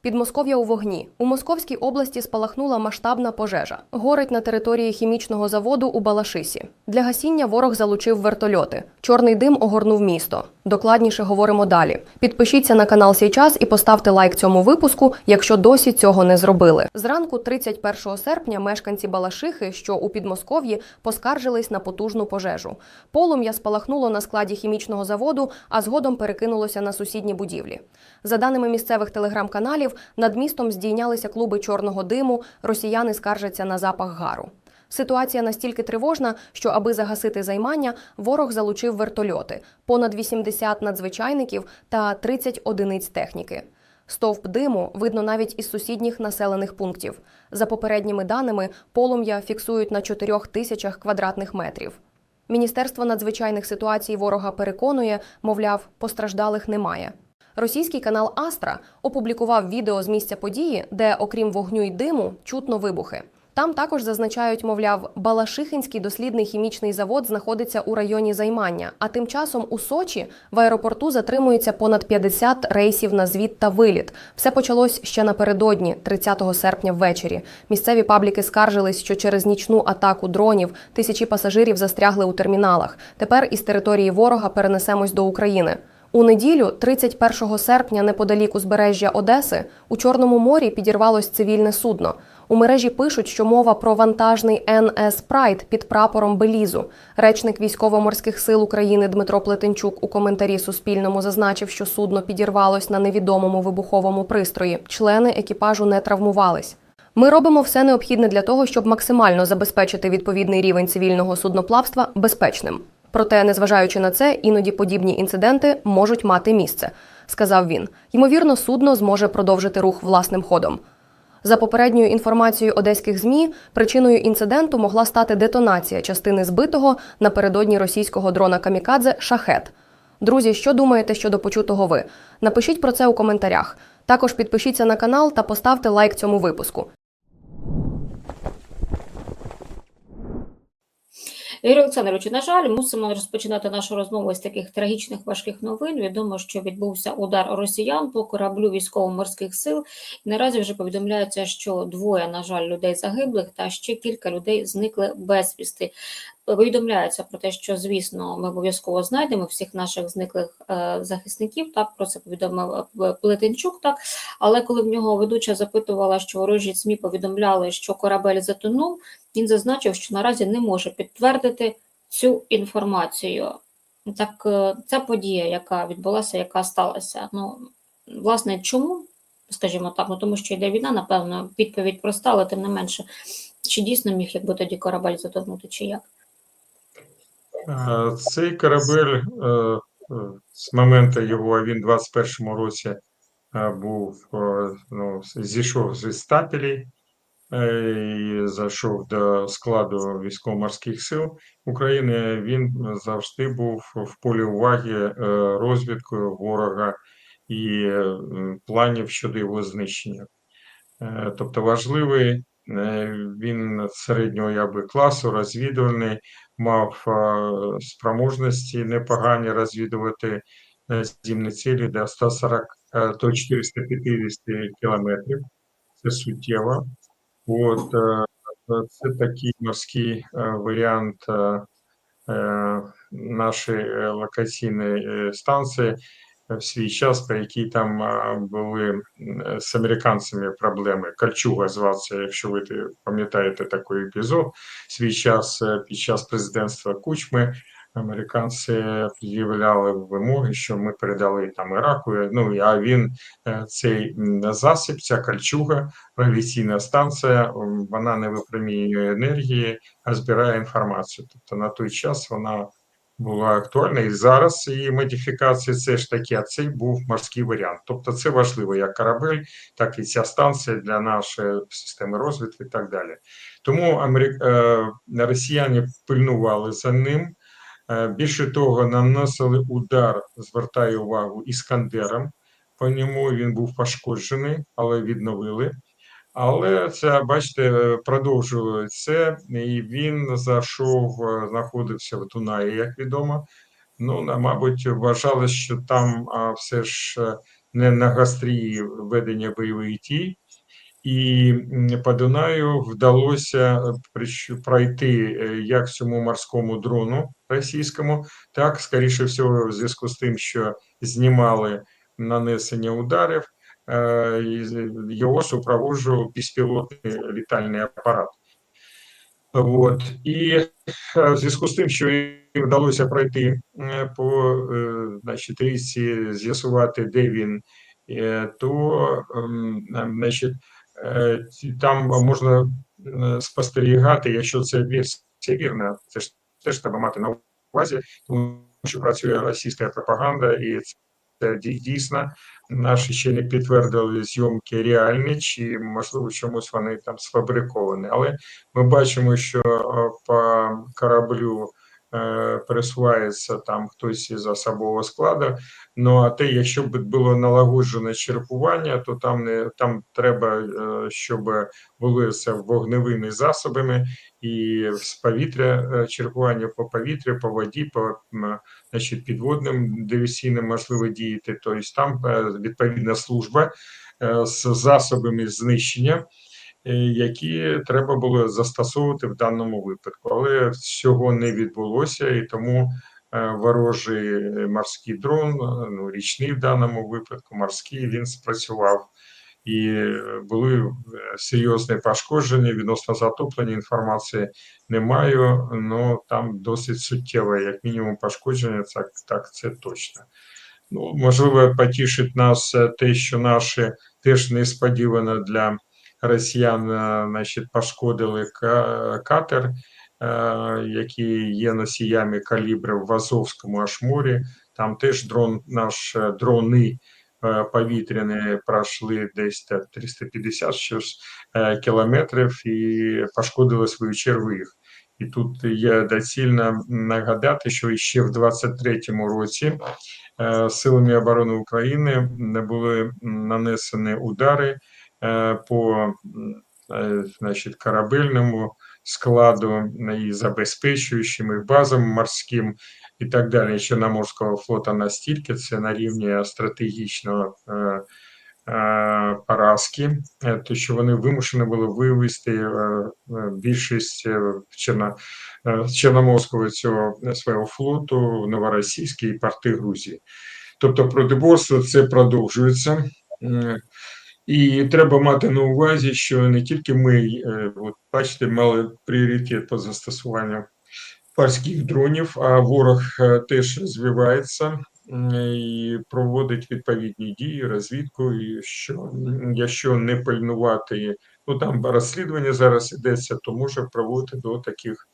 Підмосков'я у вогні у Московській області спалахнула масштабна пожежа. Горить на території хімічного заводу у Балашисі. Для гасіння ворог залучив вертольоти. Чорний дим огорнув місто. Докладніше говоримо далі. Підпишіться на канал «Сій час» і поставте лайк цьому випуску, якщо досі цього не зробили. Зранку, 31 серпня, мешканці Балашихи, що у Підмосков'ї, поскаржились на потужну пожежу. Полум'я спалахнуло на складі хімічного заводу, а згодом перекинулося на сусідні будівлі. За даними місцевих телеграм-каналів, над містом здійнялися клуби чорного диму. Росіяни скаржаться на запах гару. Ситуація настільки тривожна, що аби загасити займання, ворог залучив вертольоти, понад 80 надзвичайників та 30 одиниць техніки. Стовп диму видно навіть із сусідніх населених пунктів. За попередніми даними, полум'я фіксують на 4 тисячах квадратних метрів. Міністерство надзвичайних ситуацій ворога переконує, мовляв, постраждалих немає. Російський канал Астра опублікував відео з місця події, де, окрім вогню й диму, чутно вибухи. Там також зазначають, мовляв, Балашихинський дослідний хімічний завод знаходиться у районі займання. А тим часом у Сочі в аеропорту затримується понад 50 рейсів на звіт та виліт. Все почалось ще напередодні, 30 серпня ввечері. Місцеві пабліки скаржились, що через нічну атаку дронів тисячі пасажирів застрягли у терміналах. Тепер із території ворога перенесемось до України. У неділю, 31 серпня, неподалік узбережжя Одеси, у Чорному морі підірвалось цивільне судно. У мережі пишуть, що мова про вантажний НС Прайд під прапором Белізу. Речник військово-морських сил України Дмитро Плетенчук у коментарі Суспільному зазначив, що судно підірвалось на невідомому вибуховому пристрої. Члени екіпажу не травмувались. Ми робимо все необхідне для того, щоб максимально забезпечити відповідний рівень цивільного судноплавства безпечним. Проте, незважаючи на це, іноді подібні інциденти можуть мати місце, сказав він. Ймовірно, судно зможе продовжити рух власним ходом. За попередньою інформацією одеських змі, причиною інциденту могла стати детонація частини збитого напередодні російського дрона Камікадзе Шахет. Друзі, що думаєте щодо почутого ви? Напишіть про це у коментарях. Також підпишіться на канал та поставте лайк цьому випуску. Юрій Олександровичу, на жаль, мусимо розпочинати нашу розмову з таких трагічних важких новин. Відомо, що відбувся удар росіян по кораблю військово-морських сил. Наразі вже повідомляється, що двоє, на жаль, людей загиблих та ще кілька людей зникли безвісти. Повідомляється про те, що звісно ми обов'язково знайдемо всіх наших зниклих е, захисників. Так про це повідомив е, Плетенчук. Так, але коли в нього ведуча запитувала, що ворожі СМІ повідомляли, що корабель затонув, він зазначив, що наразі не може підтвердити цю інформацію. Так, е, ця подія, яка відбулася, яка сталася. Ну, власне, чому? Скажімо так, ну тому що йде війна, напевно, відповідь проста, але тим не менше, чи дійсно міг якби тоді корабель затонути, чи як? Е, Цей корабель е, е, з моменту його він в 21-му році був ну, зійшов зі стапелей е, і зайшов до складу військово-морських сил України. Він завжди був в полі уваги розвідкою ворога і планів щодо його знищення. Тобто важливий він середнього я би класу, розвідувальний, мав е, спроможності непогані розвідувати наземні цілі до 140 е, до 450 кілометрів. Це суттєво. От е, це такий морський е, варіант е, е, нашої е, локаційної е, станції в свій час, при якій там були е, з американцями проблеми. Кольчуга звався, якщо ви пам'ятаєте такий епізод. Свій час е, під час президентства Кучми американці пред'являли вимоги, що ми передали там Іраку. Ну а він е, цей засіб, ця кольчуга, радіаційна станція, вона не випромінює енергії, а збирає інформацію. Тобто на той час вона була актуальна, і зараз її модифікація це ж таки, а цей був морський варіант. Тобто це важливо як корабель, так і ця станція для нашої системи розвідки і так далі. Тому Америк... е, росіяни пильнували за ним. Е, Більше того, наносили удар, звертаю увагу, іскандером. По ньому він був пошкоджений, але відновили. Але це, бачите, продовжували це, і він зайшов, е, знаходився в Дунаї, як відомо. Ну, мабуть, вважали, що там все ж е, не на гострії ведення бойових дій. І по Дунаю вдалося е, пройти як цьому морському дрону російському, так, скоріше всього, в зв'язку з тим, що знімали нанесення ударів, е, його супроводжував безпілотний літальний апарат. От. І е, в зв'язку з тим, що їм вдалося пройти е, по значить, річці, з'ясувати, де він, то ем, е, значить, там можна спостерігати, якщо це версія вірна, це ж теж треба мати на увазі, тому що працює російська пропаганда, і дійсно наші ще не підтвердили зйомки реальні, чи можливо чомусь вони там сфабриковані. Але ми бачимо, що е, по кораблю пересувається там хтось із особового складу. Ну а те, якщо б було налагоджене чергування, то там не там треба, е, щоб були це вогневими засобами і з повітря е, чергування по повітрю, по воді, по значить, підводним диверсійним можливо діяти. Тобто там е, відповідна служба е, з засобами знищення е, які треба було застосовувати в даному випадку. Але цього не відбулося, і тому е, ворожий морський дрон, е, ну річний в даному випадку, морський, він спрацював. І е, були е, серйозні пошкодження відносно затоплення. Інформації не маю, але там досить суттєве, як мінімум, пошкодження. Так, так це точно. Ну, можливо, потішить нас е, те, що наші теж несподівано для росіян, е, значить, пошкодили катер, е, які є носіями калібрів в Азовському аж морі. Там теж дрон, наш е, дрони повітряні пройшли десь 350 щось е, кілометрів і пошкодили свою чергу їх. І тут є доцільно нагадати, що ще в 23-му році силами оборони України не були нанесені удари по м, е, значить, корабельному складу і забезпечуючим і базам морським і так далі Чорноморського флота настільки це на рівні стратегічного е, е, поразки, е, то що вони вимушені були вивести е, е, більшість е, е, Чорноморського цього е, свого флоту в новоросійські порти Грузії. Тобто протиборство це продовжується. І треба мати на увазі, що не тільки ми, е, от бачите, мали пріоритет по застосуванню морських дронів, а ворог е, теж розвивається і проводить відповідні дії, розвідку. І що якщо не пильнувати, ну там розслідування зараз ідеться, то може проводити до таких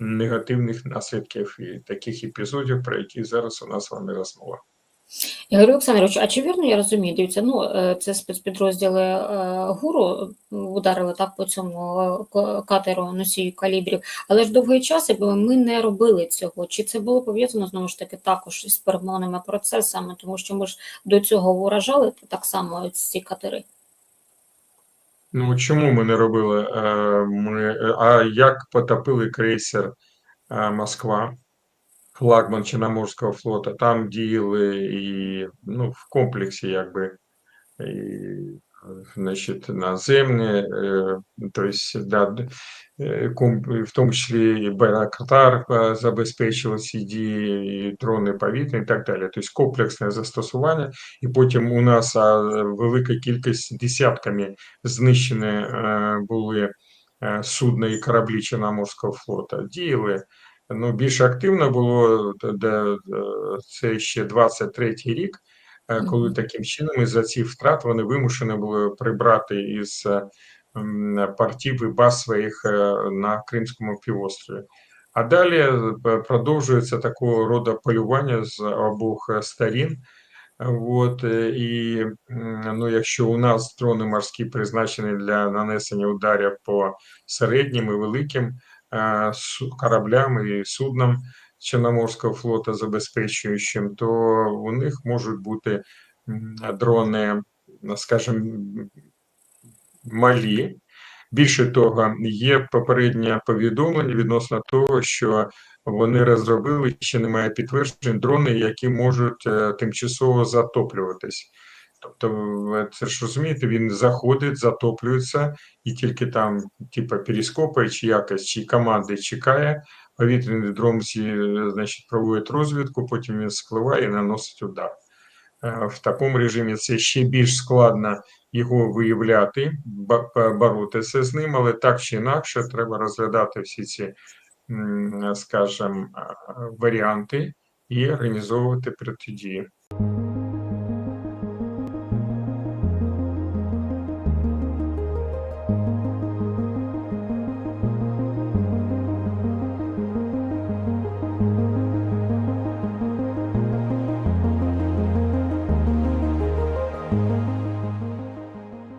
негативних наслідків і таких епізодів, про які зараз у нас з вами розмова. Ігор Олександрович, а чи вірно я розумію? Дивіться, ну е, це спецпідрозділи е, ГУРу ударили так по цьому е, катеру носію калібрів, але ж довгий час якби ми не робили цього. Чи це було пов'язано знову ж таки також із перемовними процесами, тому що ми ж до цього вражали так само ці катери? Ну чому ми не робили? Ми, а як потопили крейсер Москва, флагман Чорноморського флота? Там діяли і ну, в комплексі, якби і, значить, наземні, е, тобто, да, е, в тому числі і Байрактар е, забезпечував ці дії, і дрони повітря і так далі. Тобто комплексне застосування, і потім у нас велика кількість десятками знищені були судна і кораблі Чорноморського флота. Діяли. Ну, більш активно було де, де, це ще 23-й рік, е, коли таким чином із-за цих втрат вони вимушені були прибрати із е, м, портів і баз своїх е, на Кримському півострові. А далі е, продовжується такого роду полювання з обох е, сторін. От, е, і ну, якщо у нас дрони морські призначені для нанесення ударів по середнім і великим е, кораблям і суднам Чорноморського флоту забезпечуючим, то у них можуть бути дрони, скажімо, малі. Більше того, є попереднє повідомлення відносно того, що вони розробили ще немає підтверджень дрони, які можуть е, тимчасово затоплюватись. Тобто, це ж розумієте, він заходить, затоплюється, і тільки там, типа, перископи чи якось, чи команди чекає, повітряний дрон зі, значить, проводить розвідку, потім він спливає і наносить удар. Е, В такому режимі це ще більш складно його виявляти, боротися з ним, але так чи інакше треба розглядати всі ці, скажімо, варіанти і організовувати протидію.